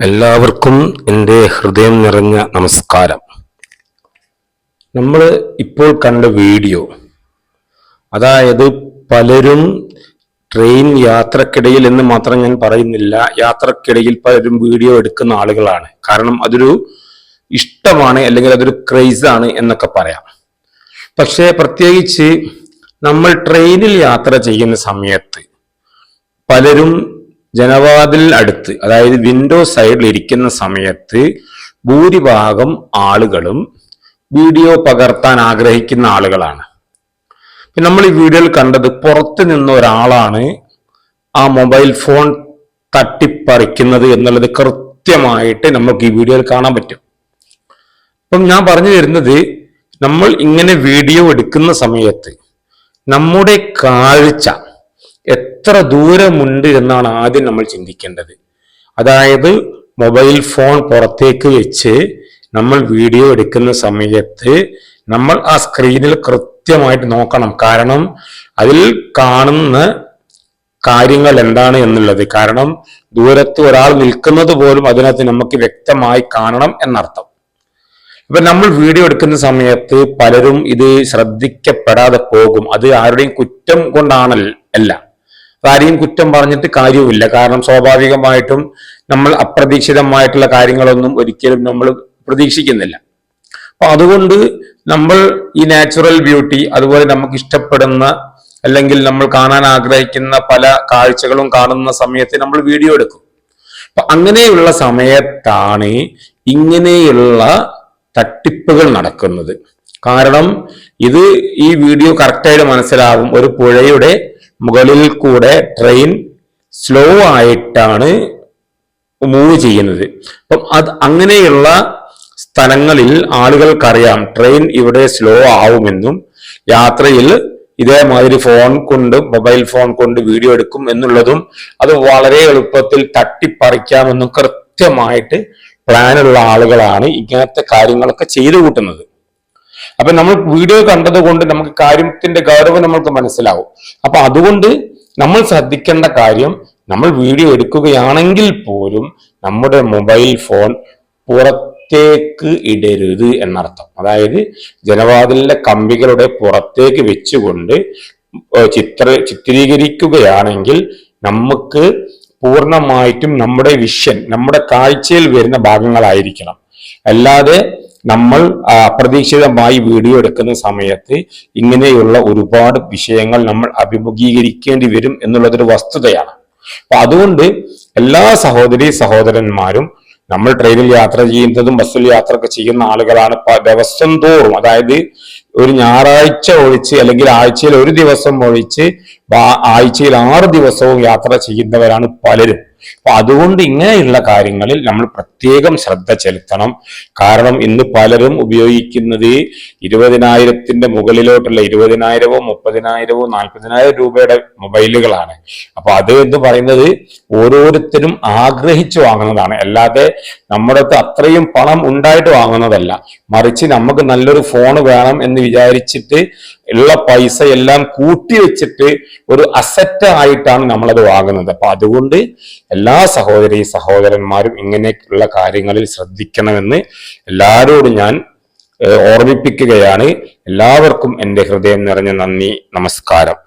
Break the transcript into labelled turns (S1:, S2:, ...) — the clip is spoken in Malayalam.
S1: എല്ലാവർക്കും എന്റെ ഹൃദയം നിറഞ്ഞ നമസ്കാരം. നമ്മൾ ഇപ്പോൾ കണ്ട വീഡിയോ അതായത് പലരും ട്രെയിൻ യാത്രക്കിടയിൽ എന്ന് മാത്രം ഞാൻ പറയുന്നില്ല യാത്രക്കിടയിൽ പലരും വീഡിയോ എടുക്കുന്ന ആളുകളാണ്. കാരണം അതൊരു ഇഷ്ടമാണ് അല്ലെങ്കിൽ അതൊരു ക്രൈസ് ആണ് എന്നൊക്കെ പറയാം. പക്ഷേ പ്രത്യേകിച്ച് നമ്മൾ ട്രെയിനിൽ യാത്ര ചെയ്യുന്ന സമയത്ത് പലരും ജനവാതിൽ അടുത്ത് അതായത് വിൻഡോ സൈഡിൽ ഇരിക്കുന്ന സമയത്ത് ഭൂരിഭാഗം ആളുകളും വീഡിയോ പകർത്താൻ ആഗ്രഹിക്കുന്ന ആളുകളാണ്. നമ്മൾ ഈ വീഡിയോയിൽ കണ്ടത് പുറത്ത് നിന്ന ഒരാളാണ് ആ മൊബൈൽ ഫോൺ തട്ടിപ്പറിക്കുന്നത് എന്നുള്ളത് കൃത്യമായിട്ട് നമുക്ക് ഈ വീഡിയോയിൽ കാണാൻ പറ്റും. അപ്പം ഞാൻ പറഞ്ഞു തരുന്നത് നമ്മൾ ഇങ്ങനെ വീഡിയോ എടുക്കുന്ന സമയത്ത് നമ്മുടെ കാഴ്ച എത്ര ദൂരമുണ്ട് എന്നാണ് ആദ്യം നമ്മൾ ചിന്തിക്കേണ്ടത്. അതായത് മൊബൈൽ ഫോൺ പുറത്തേക്ക് വെച്ച് നമ്മൾ വീഡിയോ എടുക്കുന്ന സമയത്ത് നമ്മൾ ആ സ്ക്രീനിൽ കൃത്യമായിട്ട് നോക്കണം. കാരണം അതിൽ കാണുന്ന കാര്യങ്ങൾ എന്താണ് എന്നുള്ളത്. കാരണം ദൂരത്ത് ഒരാൾ നിൽക്കുന്നത് പോലും അതിനകത്ത് നമുക്ക് വ്യക്തമായി കാണണം എന്നർത്ഥം. ഇപ്പൊ നമ്മൾ വീഡിയോ എടുക്കുന്ന സമയത്ത് പലരും ഇത് ശ്രദ്ധിക്കപ്പെടാതെ പോകും. അത് ആരുടെയും കുറ്റം കൊണ്ടാണല്ല ആരെയും കുറ്റം പറഞ്ഞിട്ട് കാര്യവുമില്ല. കാരണം സ്വാഭാവികമായിട്ടും നമ്മൾ അപ്രതീക്ഷിതമായിട്ടുള്ള കാര്യങ്ങളൊന്നും ഒരിക്കലും നമ്മൾ പ്രതീക്ഷിക്കുന്നില്ല. അപ്പൊ അതുകൊണ്ട് നമ്മൾ ഈ നാച്ചുറൽ ബ്യൂട്ടി അതുപോലെ നമുക്ക് ഇഷ്ടപ്പെടുന്ന അല്ലെങ്കിൽ നമ്മൾ കാണാൻ ആഗ്രഹിക്കുന്ന പല കാഴ്ചകളും കാണുന്ന സമയത്ത് നമ്മൾ വീഡിയോ എടുക്കും. അപ്പൊ അങ്ങനെയുള്ള സമയത്താണ് ഇങ്ങനെയുള്ള തട്ടിപ്പുകൾ നടക്കുന്നത്. കാരണം ഇത് ഈ വീഡിയോ കറക്റ്റായിട്ട് മനസ്സിലാവും. ഒരു പുഴയുടെ മുകളിൽ കൂടെ ട്രെയിൻ സ്ലോ ആയിട്ടാണ് മൂവ് ചെയ്യുന്നത്. അപ്പം അത് അങ്ങനെയുള്ള സ്ഥലങ്ങളിൽ ആളുകൾക്കറിയാം ട്രെയിൻ ഇവിടെ സ്ലോ ആവുമെന്നും യാത്രയിൽ ഇതേമാതിരി ഫോൺ കൊണ്ട് മൊബൈൽ ഫോൺ കൊണ്ട് വീഡിയോ എടുക്കും എന്നുള്ളതും അത് വളരെ എളുപ്പത്തിൽ തട്ടിപ്പറിക്കാമെന്നും കൃത്യമായിട്ട് പ്ലാനുള്ള ആളുകളാണ് ഇങ്ങനത്തെ കാര്യങ്ങളൊക്കെ ചെയ്തു കൂട്ടുന്നത്. അപ്പൊ നമ്മൾ വീഡിയോ കണ്ടത് കൊണ്ട് നമുക്ക് കാര്യത്തിന്റെ ഗൗരവം നമ്മൾക്ക് മനസ്സിലാവും. അപ്പൊ അതുകൊണ്ട് നമ്മൾ ശ്രദ്ധിക്കേണ്ട കാര്യം നമ്മൾ വീഡിയോ എടുക്കുകയാണെങ്കിൽ പോലും നമ്മുടെ മൊബൈൽ ഫോൺ പുറത്തേക്ക് ഇടരുത് എന്നർത്ഥം. അതായത് ജനവാതിലിലെ കമ്പികളുടെ പുറത്തേക്ക് വെച്ചുകൊണ്ട് ചിത്ര ചിത്രീകരിക്കുകയാണെങ്കിൽ നമുക്ക് പൂർണമായിട്ടും നമ്മുടെ വിഷൻ നമ്മുടെ കാഴ്ചയിൽ വരുന്ന ഭാഗങ്ങളായിരിക്കണം. അല്ലാതെ നമ്മൾ അപ്രതീക്ഷിതമായി വീഡിയോ എടുക്കുന്ന സമയത്ത് ഇങ്ങനെയുള്ള ഒരുപാട് വിഷയങ്ങൾ നമ്മൾ അഭിമുഖീകരിക്കേണ്ടി വരും എന്നുള്ളതൊരു വസ്തുതയാണ്. അപ്പൊ അതുകൊണ്ട് എല്ലാ സഹോദരി സഹോദരന്മാരും നമ്മൾ ട്രെയിനിൽ യാത്ര ചെയ്യുന്നതും ബസ്സിൽ യാത്ര ഒക്കെ ചെയ്യുന്ന ആളുകളാണ് ദിവസം തോറും. അതായത് ഒരു ഞായറാഴ്ച ഒഴിച്ച് അല്ലെങ്കിൽ ആഴ്ചയിൽ ഒരു ദിവസം ഒഴിച്ച് ആഴ്ചയിൽ ആറ് ദിവസവും യാത്ര ചെയ്യുന്നവരാണ് പലരും. അപ്പൊ അതുകൊണ്ട് ഇങ്ങനെയുള്ള കാര്യങ്ങളിൽ നമ്മൾ പ്രത്യേകം ശ്രദ്ധ ചെലുത്തണം. കാരണം ഇന്ന് പലരും ഉപയോഗിക്കുന്നത് ഇരുപതിനായിരത്തിന്റെ മുകളിലോട്ടുള്ള ഇരുപതിനായിരവും മുപ്പതിനായിരവും നാൽപ്പതിനായിരം രൂപയുടെ മൊബൈലുകളാണ്. അപ്പൊ അത് എന്ന് പറയുന്നത് ഓരോരുത്തരും ആഗ്രഹിച്ചു വാങ്ങുന്നതാണ്. അല്ലാതെ നമ്മുടെ അത്രയും പണം ഉണ്ടായിട്ട് വാങ്ങുന്നതല്ല. മറിച്ച് നമുക്ക് നല്ലൊരു ഫോൺ വേണം എന്ന് വിചാരിച്ചിട്ട് ഉള്ള പൈസ എല്ലാം കൂട്ടി വെച്ചിട്ട് ഒരു അസറ്റ് ആയിട്ടാണ് നമ്മളത് വാങ്ങുന്നത്. അപ്പൊ അതുകൊണ്ട് എല്ലാ സഹോദരി സഹോദരന്മാരും ഇങ്ങനെയുള്ള കാര്യങ്ങളിൽ ശ്രദ്ധിക്കണമെന്ന് എല്ലാവരോടും ഞാൻ ഓർമ്മിപ്പിക്കുകയാണ്. എല്ലാവർക്കും എന്റെ ഹൃദയം നിറഞ്ഞ നന്ദി നമസ്കാരം.